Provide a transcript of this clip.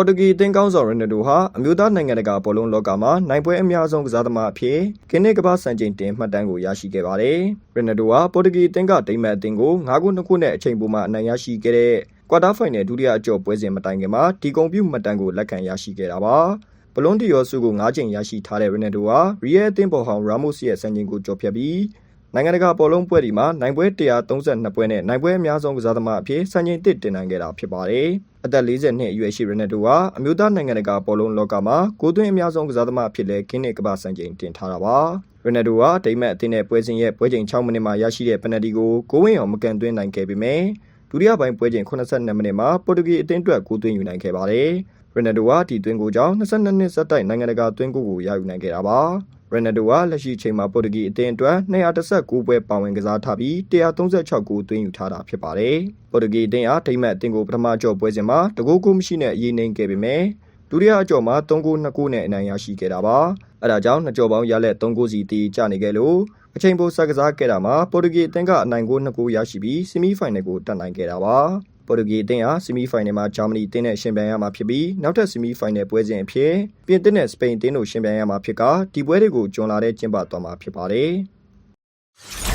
ပေါ်တူဂီအသင်းကောင်းဆောင်ရိုနယ်ဒိုဟာအမျိုးသားနိုင်ငံတကာဘောလုံးလောကမှာနိုင်ပွဲအများဆုံးကစားသမားအဖြစ်ဂင်းနစ်ကမ္ဘာစံချိန်တင်မှတ်တမ်းကိုရရှိခဲ့ပါတယ်။ရိုနယ်ဒိုဟာပေါ်တူဂီအသင်းကဒိမတ်အသင်းကို9ခု2ခုနဲ့အချိန်ပိုမှအနိုင်ရရှိခဲ့တဲ့ကွာတာဖိုင်နယ်ဒုတိယအကျော်ပွဲစဉ်မတိုင်ခင်မှာဒီကွန်ပျူမှတ်တမ်းကိုလက်ခံရရှိခဲ့တာပါ။ဘလွန်ဒီယောဆုကို9ချိန်ရရှိထားတဲ့ရိုနယ်ဒိုဟာရီယယ်အသင်းပေါ်ဟောင်ရာမို့စ်ရဲ့စံချိန်ကိုကျော်ဖြတ်ပြီး နိုင်ငံတကာဘောလုံးပွဲဒီမှာနိုင်ပွဲ132ပွဲနဲ့နိုင်ပွဲအများဆုံးကစားသမားအဖြစ်စံချိန်တစ်တင်နိုင်ခဲ့တာဖြစ်ပါတယ်။အသက်40နှစ်အရွယ်ရှိရနက်ဒိုဟာအမျိုးသားနိုင်ငံတကာဘောလုံးလောကမှာကိုသွင်းအများဆုံးကစားသမားအဖြစ်လဲဂင်းနစ်ကမ္ဘာစံချိန်တင်ထားတာပါ။ရနက်ဒိုဟာဒိမတ်အသင်းနဲ့ပွဲစဉ်ရဲ့ပွဲချိန်6မိနစ်မှာရရှိတဲ့ပယ်နယ်တီကိုကိုဝင်းအောင်မကန်သွင်းနိုင်ခဲ့ပေမဲ့ဒုတိယပိုင်းပွဲချိန်82မိနစ်မှာပေါ်တူဂီအသင်းအတွက်ကိုသွင်းယူနိုင်ခဲ့ပါတယ်။ရနက်ဒိုဟာဒီသွင်းကိုကြောင့်22နှစ်ဆက်တိုက်နိုင်ငံတကာသွင်းကိုကိုရယူနိုင်ခဲ့တာပါ။ ရနက်ဒိုဟာလက်ရှိချိန်မှာပေါ်တူဂီအသင်းအတွက်219ပွဲပါဝင်ကစားထားပြီး136ဂိုးသွင်းယူထားတာဖြစ်ပါတယ်။ပေါ်တူဂီအသင်းဟာဒိမတ်အသင်းကိုပထမကြော်ပွဲစဉ်မှာတကူးကူးမရှိနဲ့အရေးနှိမ်ခဲ့ပေမဲ့ဒုတိယအကြော်မှာ3ဂိုး2ဂိုးနဲ့အနိုင်ရရှိခဲ့တာပါ။အဲဒါကြောင့်နှစ်ကြော်ပေါင်းရလက်3ဂိုးစီတီးကျနေခဲ့လို့အချိန်ပိုဆက်ကစားခဲ့တာမှာပေါ်တူဂီအသင်းကအနိုင်ဂိုး2ဂိုးရရှိပြီးဆီမီဖိုင်နယ်ကိုတက်နိုင်ခဲ့တာပါ။ ပေါ်တူဂီအသင်းဟာဆီမီဖိုင်နယ်မှာဂျာမနီအသင်းနဲ့ရှင်ပြိုင်ရမှာဖြစ်ပြီးနောက်ထပ်ဆီမီဖိုင်နယ်ပွဲစဉ်အဖြစ်ပြင်သစ်နဲ့စပိန်အသင်းတို့ရှင်ပြိုင်ရမှာဖြစ်ကဒီပွဲတွေကိုကျွံလာတဲ့ကျင်းပသွားမှာဖြစ်ပါတယ်။